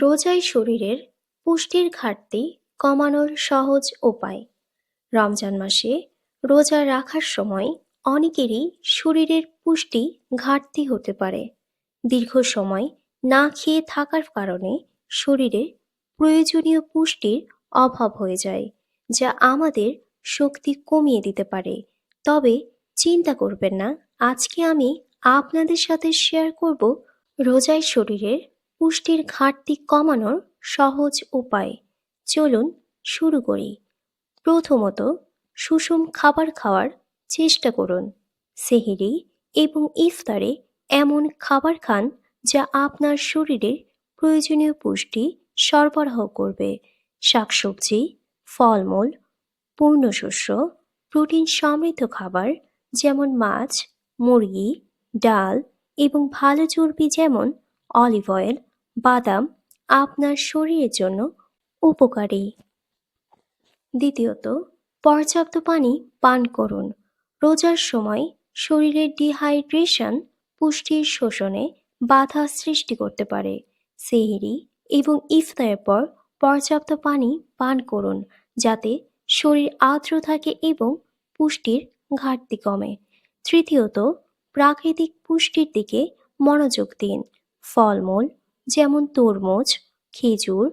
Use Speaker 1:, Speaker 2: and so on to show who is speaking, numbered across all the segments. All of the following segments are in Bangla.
Speaker 1: রোজাই শরীরের পুষ্টির ঘাটতি কমানোর সহজ উপায়। রমজান মাসে রোজা রাখার সময় অনেকেরই শরীরের পুষ্টি ঘাটতি হতে পারে। দীর্ঘ সময় না খেয়ে থাকার কারণে শরীরে প্রয়োজনীয় পুষ্টির অভাব হয়ে যায়, যা আমাদের শক্তি কমিয়ে দিতে পারে। তবে চিন্তা করবেন না, আজকে আমি আপনাদের সাথে শেয়ার করব রোজায় শরীরের পুষ্টির ঘাটতি কমানোর সহজ উপায়। চলুন শুরু করি। প্রথমত, সুষম খাবার খাওয়ার চেষ্টা করুন। সেহেরি এবং ইফতারে এমন খাবার খান যা আপনার শরীরের প্রয়োজনীয় পুষ্টি সরবরাহ করবে। শাকসবজি, ফলমূল, পূর্ণশস্য, প্রোটিন সমৃদ্ধ খাবার যেমন মাছ, মুরগি, ডাল এবং ভালো চর্বি যেমন অলিভ অয়েল বাদাম আপনার শরীরের জন্য উপকারী। দ্বিতীয়ত, পর্যাপ্ত পানি পান করুন। রোজার সময় শরীরের ডিহাইড্রেশন পুষ্টির শোষণে বাধা সৃষ্টি করতে পারে। সেহেরি এবং ইফতারের পর পর্যাপ্ত পানি পান করুন যাতে শরীর আর্দ্র থাকে এবং পুষ্টির ঘাটতি কমে। তৃতীয়ত, প্রাকৃতিক পুষ্টির দিকে মনোযোগ দিন। ফলমূল যেমন তরমুজ, খেজুর,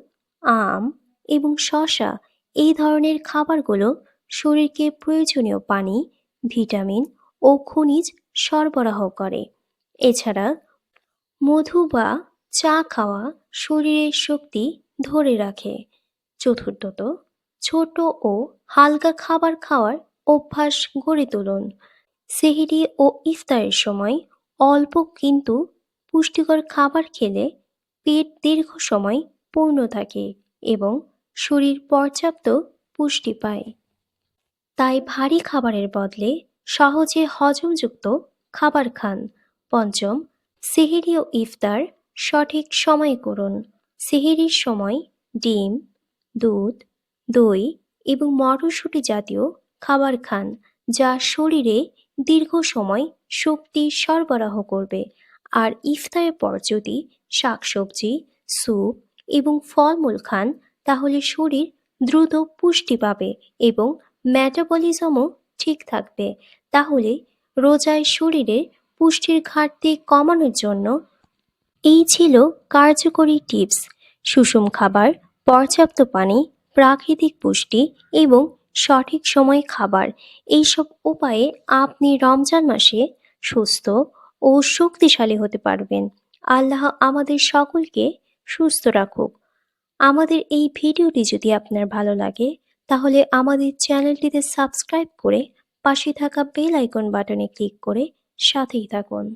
Speaker 1: আম এবং শসা, এই ধরনের খাবারগুলো শরীরকে প্রয়োজনীয় পানি, ভিটামিন ও খনিজ সরবরাহ করে। এছাড়া মধু বা চা খাওয়া শরীরের শক্তি ধরে রাখে। চতুর্থত, ছোট ও হালকা খাবার খাওয়ার অভ্যাস গড়ে তুলুন। সেহেরি ও ইফতারের সময় অল্প কিন্তু পুষ্টিকর খাবার খেলে পেট দীর্ঘ সময় পূর্ণ থাকে এবং শরীর পর্যাপ্ত পুষ্টি পায়। তাই ভারী খাবারের বদলে সহজে হজমযুক্ত খাবার খান। পঞ্চম, সেহেরি ও ইফতার সঠিক সময় করুন। সেহেরির সময় ডিম, দুধ, দই এবং মটরশুঁটি জাতীয় খাবার খান, যা শরীরে দীর্ঘ সময় শক্তি সরবরাহ করবে। আর ইফতারের পর যদি শাকসবজি, স্যুপ এবং ফলমূল খান, তাহলে শরীর দ্রুত পুষ্টি পাবে এবং ম্যাটাবলিজমও ঠিক থাকবে। তাহলে রোজায় শরীরে পুষ্টির ঘাটতি কমানোর জন্য এই ছিল কার্যকরী টিপস। সুষম খাবার, পর্যাপ্ত পানি, প্রাকৃতিক পুষ্টি এবং সঠিক সময় খাবার। এইসব উপায়ে আপনি রমজান মাসে সুস্থ ও শক্তিশালী হতে পারবেন। আল্লাহ আমাদের সকলকে সুস্থ রাখুক। আমাদের এই ভিডিওটি যদি আপনার ভালো লাগে, তাহলে আমাদের চ্যানেলটিতে সাবস্ক্রাইব করে পাশে থাকা বেল আইকন বাটনে ক্লিক করে সাথেই থাকুন।